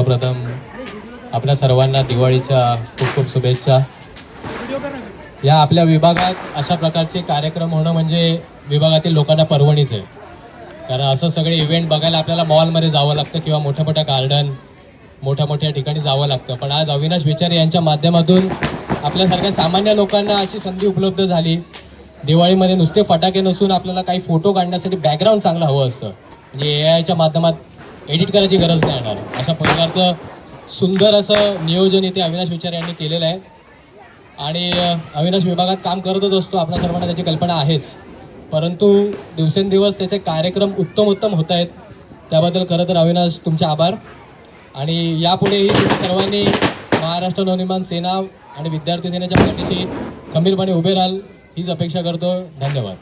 सर्वप्रथम आपल्या सर्वांना दिवाळीच्या खूप खूप शुभेच्छा. या आपल्या विभागात अशा प्रकारचे कार्यक्रम होणं म्हणजे विभागातील लोकांना परवणीच आहे. कारण असं सगळे इव्हेंट बघायला आपल्याला मॉलमध्ये जावं लागतं किंवा मोठ्या मोठ्या गार्डन मोठ्या मोठ्या ठिकाणी जावं लागतं. पण आज अविनाश विचारे यांच्या माध्यमातून आपल्यासारख्या सामान्य लोकांना अशी संधी उपलब्ध झाली. दिवाळीमध्ये नुसते फटाके नसून आपल्याला काही फोटो काढण्यासाठी बॅकग्राऊंड चांगलं हवं असतं. म्हणजे ए आयच्या माध्यमात एडिट करायची गरज नाही येणार. अशा प्रकारचं सुंदर असं नियोजन इथे अविनाश विचार यांनी केलेलं आहे. आणि अविनाश विभागात काम करतच असतो. आपल्या सर्वांना त्याची कल्पना आहेच. परंतु दिवसेंदिवस त्याचे कार्यक्रम उत्तम उत्तम होत आहेत. त्याबद्दल खरं तर अविनाश तुमचे आभार. आणि यापुढेही तुम्ही सर्वांनी महाराष्ट्र नवनिर्माण सेना आणि विद्यार्थी सेनेच्या पाठीशी खंबीरपणे उभे राहाल. हीच अपेक्षा करतो. धन्यवाद.